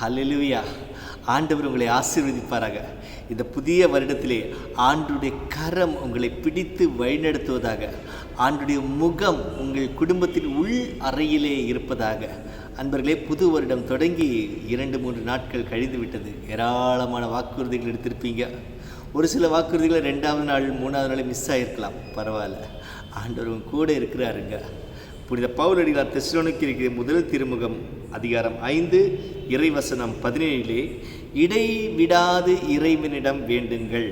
ஹalleluya ஆண்டவர் உங்களை ஆசீர்வதிப்பாராக. இந்த புதிய வருடத்திலே ஆண்டுடைய கரம் உங்களை பிடித்து வழிநடத்துவதாக. ஆண்டுடைய முகம் உங்கள் குடும்பத்தின் உள் அறையிலே இருப்பதாக. அன்பர்களே புது வருடம் தொடங்கி இரண்டு மூன்று நாட்கள் கழிந்து விட்டது ஏராளமான வாக்குறுதிகள் எடுத்திருப்பீங்க. ஒரு சில வாக்குறுதிகளை ரெண்டாவது நாள் மூணாவது நாள் மிஸ் ஆகிருக்கலாம் பரவாயில்ல. ஆண்டவர் கூட இருக்கிறாருங்க. புனித பவுலடிகளார் தெஸ்லோனுக்கு இருக்கிற முதல் திருமுகம் அதிகாரம் ஐந்து இறைவசனம் பதினேழிலே இடைவிடாது இறைவனிடம் வேண்டுங்கள்.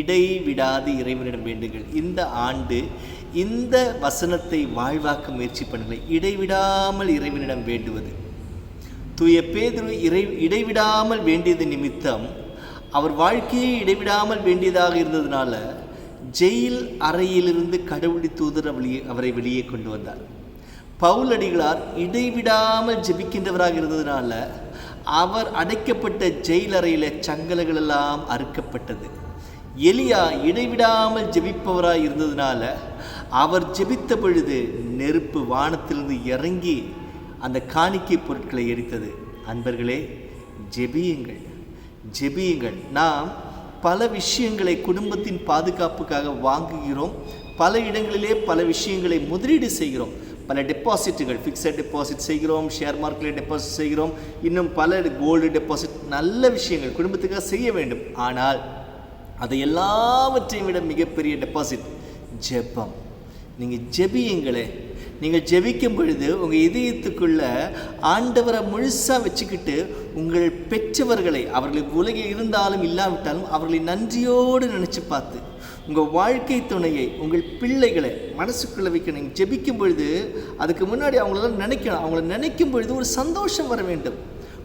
இடைவிடாது இறைவனிடம் வேண்டுங்கள். இந்த ஆண்டு இந்த வசனத்தை வாழ்வாக்க முயற்சி பண்ணுங்கள். இடைவிடாமல் இறைவனிடம் வேண்டுவது. தூய பேதுரு இறை இடைவிடாமல் வேண்டியது நிமித்தம் அவர் வாழ்க்கையை இடைவிடாமல் வேண்டியதாக இருந்ததுனால ஜெயில் அறையிலிருந்து கடவுளி தூதர் வெளியே அவரை வெளியே கொண்டு வந்தார். பவுலடிகளார் இடைவிடாமல் ஜெபிக்கின்றவராக இருந்ததுனால அவர் அடைக்கப்பட்ட ஜெயிலறையில் சங்கலங்கள் எல்லாம் அறுக்கப்பட்டது. எலியா இடைவிடாமல் ஜெபிப்பவராக இருந்ததுனால அவர் ஜெபித்த பொழுது நெருப்பு வானத்திலிருந்து இறங்கி அந்த காணிக்கை பொருட்களை எரித்தது. அன்பர்களே ஜெபியுங்கள் ஜெபியுங்கள். நாம் பல விஷயங்களை குடும்பத்தின் பாதுகாப்புக்காக வாங்குகிறோம். பல இடங்களிலே பல விஷயங்களை முதலீடு செய்கிறோம். பல டெபாசிட்டுகள் ஃபிக்ஸட் டெபாசிட் செய்கிறோம் ஷேர் மார்க்கெட்டில் டெபாசிட் செய்கிறோம். இன்னும் பல கோல்டு டெபாசிட் நல்ல விஷயங்கள் குடும்பத்துக்காக செய்ய வேண்டும். ஆனால் அதை எல்லாவற்றையும் விட மிகப்பெரிய டெபாசிட் ஜெபம். நீங்கள் ஜெபியுங்களே. நீங்கள் ஜெபிக்கும் பொழுது உங்கள் இதயத்துக்குள்ள ஆண்டவரை முழுசாக வச்சுக்கிட்டு உங்கள் பெற்றவர்களை அவர்களுக்கு உலகில் இருந்தாலும் இல்லாவிட்டாலும் அவர்களை நன்றியோடு நினச்சி பார்த்து உங்கள் வாழ்க்கை துணையை உங்கள் பிள்ளைகளை மனசுக்குள்ளே வைக்க நீங்கள் ஜெபிக்கும் பொழுது அதுக்கு முன்னாடி அவங்களெல்லாம் நினைக்கணும். அவங்கள நினைக்கும் பொழுது ஒரு சந்தோஷம் வர வேண்டும்.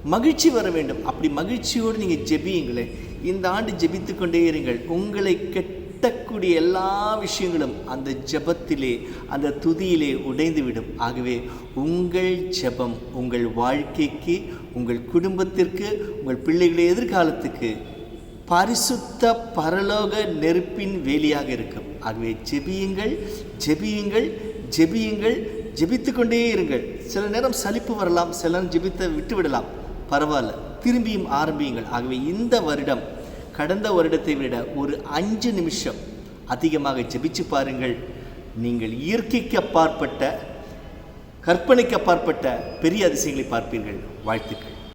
மகிழ்ச்சி வர வேண்டும். அப்படி மகிழ்ச்சியோடு நீங்கள் ஜெபியுங்களே. இந்த ஆண்டு ஜெபித்து கொண்டே இருங்கள். உங்களை கெட்டக்கூடிய எல்லா விஷயங்களும் அந்த ஜெபத்திலே அந்த துதியிலே உடைந்துவிடும். ஆகவே உங்கள் ஜெபம் உங்கள் வாழ்க்கைக்கு உங்கள் குடும்பத்திற்கு உங்கள் பிள்ளைகளுடைய எதிர்காலத்துக்கு பரிசுத்த பரலோக நெருப்பின் வேலியாக இருக்கும். ஆகவே ஜெபியுங்கள் ஜெபியுங்கள் ஜெபியுங்கள் ஜெபித்து கொண்டே இருங்கள். சில நேரம் சலிப்பு வரலாம் சில நேரம் ஜெபித்த விட்டு விடலாம். பரவாயில்ல திரும்பியும் ஆரம்பியுங்கள். ஆகவே இந்த வருடம் கடந்த வருடத்தை விட ஒரு அஞ்சு நிமிஷம் அதிகமாக ஜெபிச்சு பாருங்கள். நீங்கள் இயற்கைக்கு அப்பாற்பட்ட கற்பனைக்கு அப்பாற்பட்ட பெரிய அதிசயங்களை பார்ப்பீர்கள். வாழ்த்துக்கள்.